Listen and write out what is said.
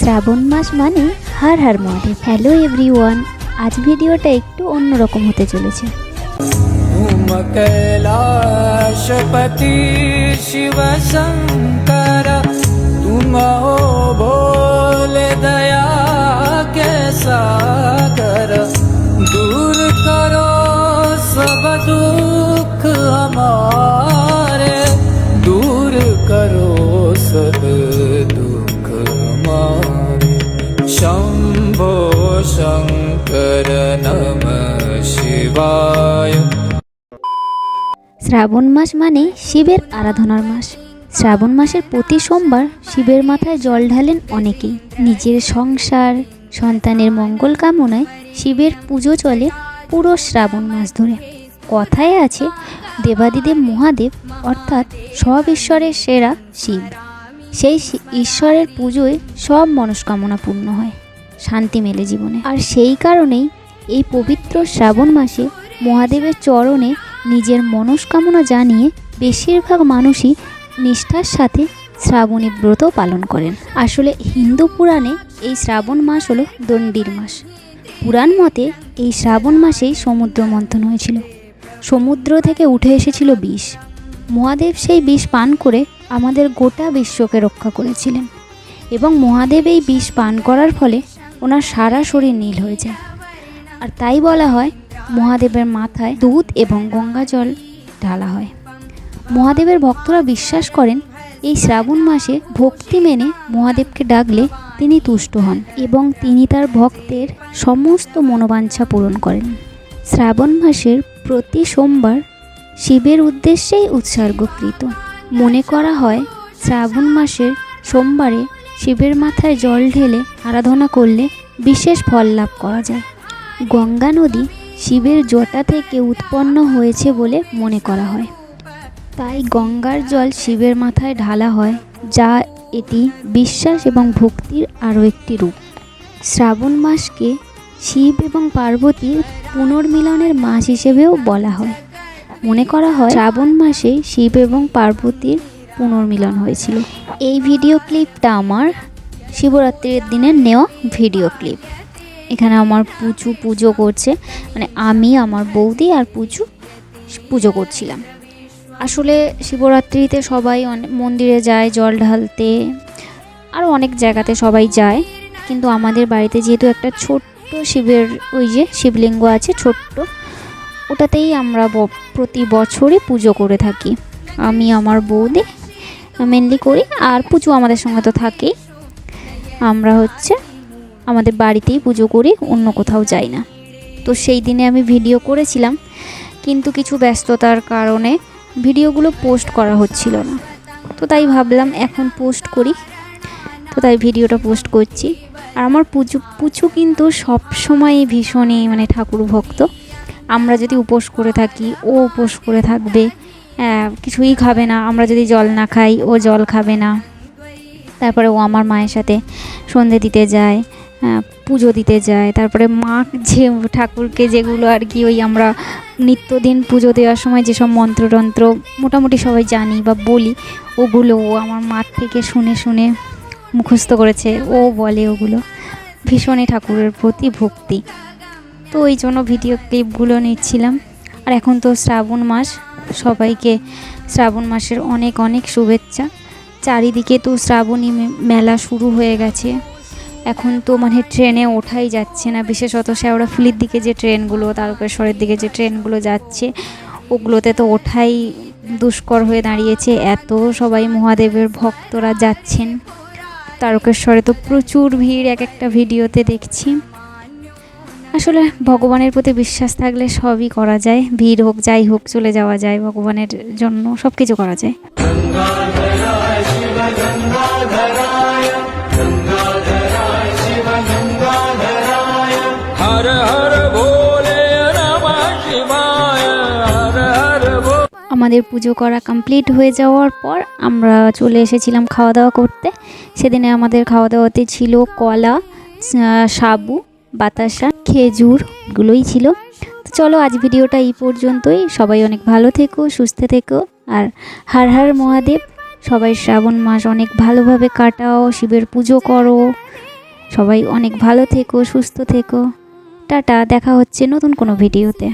শ্রাবণ মাস মানে হার হার Mahadev hello everyone আজ ভিডিওটা একটু অন্যরকম হতে চলেছে तुम कैलाशपति शिव शंकर तुम हो भोले दया के सागर শ্রাবণ মাস মানে শিবের আরাধনার মাস। শ্রাবণ মাসের প্রতি সোমবার শিবের মাথায় জল ঢালেন অনেকেই। নিজের সংসার, সন্তানের মঙ্গল কামনায় শিবের পুজো চলে পুরো শ্রাবণ মাস ধরে। কথায় আছে, দেবাদিদেব মহাদেব অর্থাৎ সব ঈশ্বরের সেরা শিব। সেই ঈশ্বরের পুজোয় সব মনস্কামনা পূর্ণ হয়, শান্তি মেলে জীবনে। আর সেই কারণেই এই পবিত্র শ্রাবণ মাসে মহাদেবের চরণে নিজের মনস্কামনা জানিয়ে বেশিরভাগ মানুষই নিষ্ঠার সাথে শ্রাবণী ব্রত পালন করেন। আসলে হিন্দু পুরাণে এই শ্রাবণ মাস হলো দণ্ডির মাস। পুরাণ মতে এই শ্রাবণ মাসেই সমুদ্র মন্থন হয়েছিল। সমুদ্র থেকে উঠে এসেছিল বিষ। মহাদেব সেই বিষ পান করে আমাদের গোটা বিশ্বকে রক্ষা করেছিলেন এবং মহাদেব এই বিষ পান করার ফলে ওনার সারা শরীর নীল হয়ে যায়। আর তাই বলা হয় মহাদেবের মাথায় দুধ এবং গঙ্গা জল ঢালা হয়। মহাদেবের ভক্তরা বিশ্বাস করেন, এই শ্রাবণ মাসে ভক্তি মেনে মহাদেবকে ডাকলে তিনি তুষ্ট হন এবং তিনি তার ভক্তের সমস্ত মনোবাঞ্ছা পূরণ করেন। শ্রাবণ মাসের প্রতি সোমবার শিবের উদ্দেশ্যেই উৎসর্গকৃত। মনে করা হয়, শ্রাবণ মাসের সোমবারে শিবের মাথায় জল ঢেলে আরাধনা করলে বিশেষ ফল লাভ করা যায়। গঙ্গা নদী শিবের জটা থেকে উৎপন্ন হয়েছে বলে মনে করা হয়। তাই গঙ্গার জল শিবের মাথায় ঢালা হয়, যা এটি বিশ্বাস এবং ভক্তির আরও একটি রূপ। শ্রাবণ মাসকে শিব এবং পার্বতীর পুনর্মিলনের মাস হিসেবেও বলা হয়। মনে করা হয়, শ্রাবণ মাসে শিব এবং পার্বতীর পুনর্মিলন হয়েছিল। এই ভিডিও ক্লিপটা আমার। শিবরাত্রির দিনের নেওয়া ভিডিও ক্লিপ। এখানে আমার পুচু পুজো করছে। মানে আমি, আমার বৌদি আর পুচু পুজো করছিলাম। আসলে শিবরাত্রিতে সবাই অনেক মন্দিরে যায়, জল ঢালতে। আরও অনেক জায়গাতে সবাই যায়। কিন্তু আমাদের বাড়িতে যেহেতু একটা ছোট্ট শিবের ওই যে শিবলিঙ্গ আছে, ছোট্ট, ওটাতেই আমরা প্রতি বছরই পুজো করে থাকি। আমি, আমার বৌদি মেনলি করি, আর পুজো আমাদের সঙ্গে তো থাকেই। আমরা হচ্ছে আমাদের বাড়িতেই পুজো করি, অন্য কোথাও যাই না। তো সেই দিনে আমি ভিডিও করেছিলাম, কিন্তু কিছু ব্যস্ততার কারণে ভিডিওগুলো পোস্ট করা হচ্ছিল না। তো তাই ভাবলাম এখন পোস্ট করি, তো তাই ভিডিওটা পোস্ট করছি। আর আমার পুজো পুচু কিন্তু সব সময় ভীষণই মানে ঠাকুর ভক্ত। আমরা যদি উপোস করে থাকি, ও উপোস করে থাকবে কিছুই খাবে না। আমরা যদি জল না খাই, ও জল খাবে না। তারপরে ও আমার মায়ের সাথে সন্ধে দিতে যায়। পুজো দিতে যায়। তারপরে মা যে ঠাকুরকে যেগুলো আর কি ওই আমরা নিত্যদিন পুজো দেওয়ার সময় যেসব মন্ত্রতন্ত্র মোটামুটি সবাই জানি বা বলি, ওগুলো ও আমার মার থেকে শুনে শুনে মুখস্থ করেছে। ও বলে ওগুলো। ভীষণই ঠাকুরের প্রতি ভক্তি। তো ওই জন্য ভিডিও ক্লিপগুলো নিচ্ছিলাম। আর এখন তো শ্রাবণ মাস, সবাইকে শ্রাবণ মাসের অনেক অনেক শুভেচ্ছা। চারিদিকে তো শ্রাবণী মেলা শুরু হয়ে গেছে। এখন তো মানে ট্রেনে ওঠাই যাচ্ছে না। বিশেষত শেওড়াফুলির দিকে যে ট্রেনগুলো, তারকেশ্বরের দিকে যে ট্রেনগুলো যাচ্ছে, ওগুলোতে তো ওঠাই দুষ্কর হয়ে দাঁড়িয়েছে। এত সবাই মহাদেবের ভক্তরা যাচ্ছেন। তারকেশ্বরে তো প্রচুর ভিড় এক একটা ভিডিওতে দেখছি। আসলে ভগবানের প্রতি বিশ্বাস থাকলে সবই করা যায়। ভিড় হোক, যাই হোক, চলে যাওয়া যায়। ভগবানের জন্য সব কিছু করা যায়। আমাদের পুজো করা কমপ্লিট হয়ে যাওয়ার পর আমরা চলে এসেছিলাম খাওয়া দাওয়া করতে। সেদিনে আমাদের খাওয়া দাওয়াতে ছিল কলা সাবু, বাতাসা, খেজুর, এগুলোই ছিল। তো চলো আজ ভিডিওটা এই পর্যন্তই। সবাই অনেক ভালো থেকো, সুস্থ থেকো। আর হার হার মহাদেব, সবাই শ্রাবণ মাস অনেক ভালোভাবে কাটাও, শিবের পুজো করো। সবাই অনেক ভালো থেকো, সুস্থ থেকো। টাটা, দেখা হচ্ছে নতুন কোনো ভিডিওতে।